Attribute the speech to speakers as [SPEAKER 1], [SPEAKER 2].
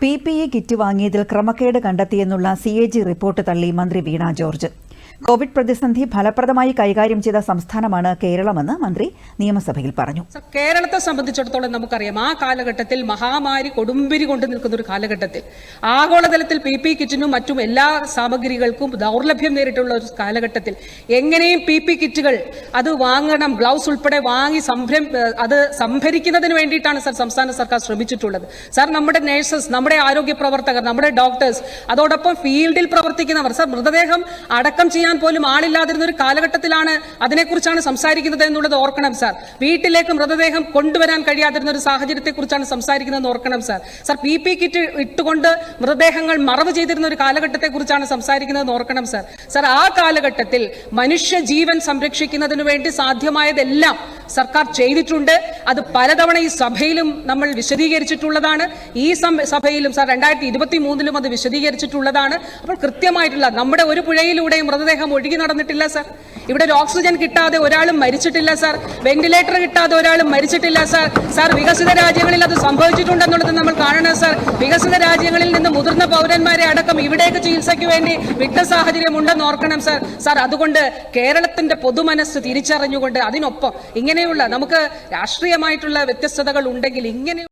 [SPEAKER 1] P P E kit വാങ്ങിയതിൽ ക്രമക്കേട് കണ്ടെത്തിയെന്നുള്ള സി എ ജി റിപ്പോർട്ട് തള്ളി മന്ത്രി വീണ ജോർജ് കോവിഡ് പ്രതിസന്ധി ഫലപ്രദമായി കൈകാര്യം ചെയ്ത സംസ്ഥാനമാണ് കേരളമെന്ന് മന്ത്രി നിയമസഭയിൽ പറഞ്ഞു.
[SPEAKER 2] കേരളത്തെ സംബന്ധിച്ചിടത്തോളം നമുക്കറിയാം ആ കാലഘട്ടത്തിൽ മഹാമാരി കൊടുമ്പിരി കൊണ്ട് നിൽക്കുന്ന ഒരു കാലഘട്ടത്തിൽ ആഗോളതലത്തിൽ പി പി കിറ്റിനും മറ്റും എല്ലാ സാമഗ്രികൾക്കും ദൗർലഭ്യം നേരിട്ടുള്ള ഒരു കാലഘട്ടത്തിൽ എങ്ങനെയും പി പി കിറ്റുകൾ അത് വാങ്ങണം ഗ്ലൗസ് ഉൾപ്പെടെ വാങ്ങി സംരം അത് സംഭരിക്കുന്നതിന് വേണ്ടിയിട്ടാണ് സർ സംസ്ഥാന സർക്കാർ ശ്രമിച്ചിട്ടുള്ളത്. സർ നമ്മുടെ നഴ്സസ് നമ്മുടെ ആരോഗ്യ പ്രവർത്തകർ നമ്മുടെ ഡോക്ടേഴ്സ് അതോടൊപ്പം ഫീൽഡിൽ പ്രവർത്തിക്കുന്നവർ സർ മൃതദേഹം അടക്കം ചെയ്യാൻ പോലും ആളില്ലാതിരുന്ന ഒരു കാലഘട്ടത്തിലാണ് അതിനെക്കുറിച്ചാണ് സംസാരിക്കുന്നത് എന്നുള്ളത് ഓർക്കണം സാർ. വീട്ടിലേക്ക് മൃതദേഹം കൊണ്ടുവരാൻ കഴിയാതിരുന്ന ഒരു സാഹചര്യത്തെക്കുറിച്ചാണ് സംസാരിക്കുന്നത് ഓർക്കണം sir. Sir P P kit ഇട്ടുകൊണ്ട് മൃതദേഹങ്ങൾ മറവ് ചെയ്തിരുന്ന ഒരു കാലഘട്ടത്തെക്കുറിച്ചാണ് സംസാരിക്കുന്നത് ഓർക്കണം സാർ. സാർ ആ കാലഘട്ടത്തിൽ മനുഷ്യ ജീവൻ സംരക്ഷിക്കുന്നതിന് വേണ്ടി സാധ്യമായതെല്ലാം സർക്കാർ ചെയ്തിട്ടുണ്ട്. അത് പലതവണ ഈ സഭയിലും നമ്മൾ വിശദീകരിച്ചിട്ടുള്ളതാണ്. ഈ സഭയിലും സാർ രണ്ടായിരത്തി ഇരുപത്തി മൂന്നിലും അത് വിശദീകരിച്ചിട്ടുള്ളതാണ്. അപ്പോൾ കൃത്യമായിട്ടുള്ള നമ്മുടെ ഒരു പുഴയിലൂടെയും മൃതദേഹം ഒഴുകി നടന്നിട്ടില്ല സാർ. ഇവിടെ ഒരു ഓക്സിജൻ കിട്ടാതെ ഒരാളും മരിച്ചിട്ടില്ല സാർ. വെന്റിലേറ്റർ കിട്ടാതെ ഒരാളും മരിച്ചിട്ടില്ല സാർ. സാർ വികസിത രാജ്യങ്ങളിൽ അത് സംഭവിച്ചിട്ടുണ്ടെന്നുള്ളത് നമ്മൾ കാണണം സാർ. വികസിത രാജ്യങ്ങളിൽ നിന്ന് മുതിർന്ന പൗരന്മാരെ അടക്കം ഇവിടേക്ക് ചികിത്സയ്ക്ക് വേണ്ടി വിട്ട സാഹചര്യം ഉണ്ടെന്ന് ഓർക്കണം സാർ. സാർ അതുകൊണ്ട് കേരളത്തിന്റെ പൊതുമനസ് തിരിച്ചറിഞ്ഞുകൊണ്ട് അതിനൊപ്പം ഇങ്ങനെയുള്ള നമുക്ക് രാഷ്ട്രീയമായിട്ടുള്ള വ്യത്യസ്തതകൾ ഉണ്ടെങ്കിൽ ഇങ്ങനെ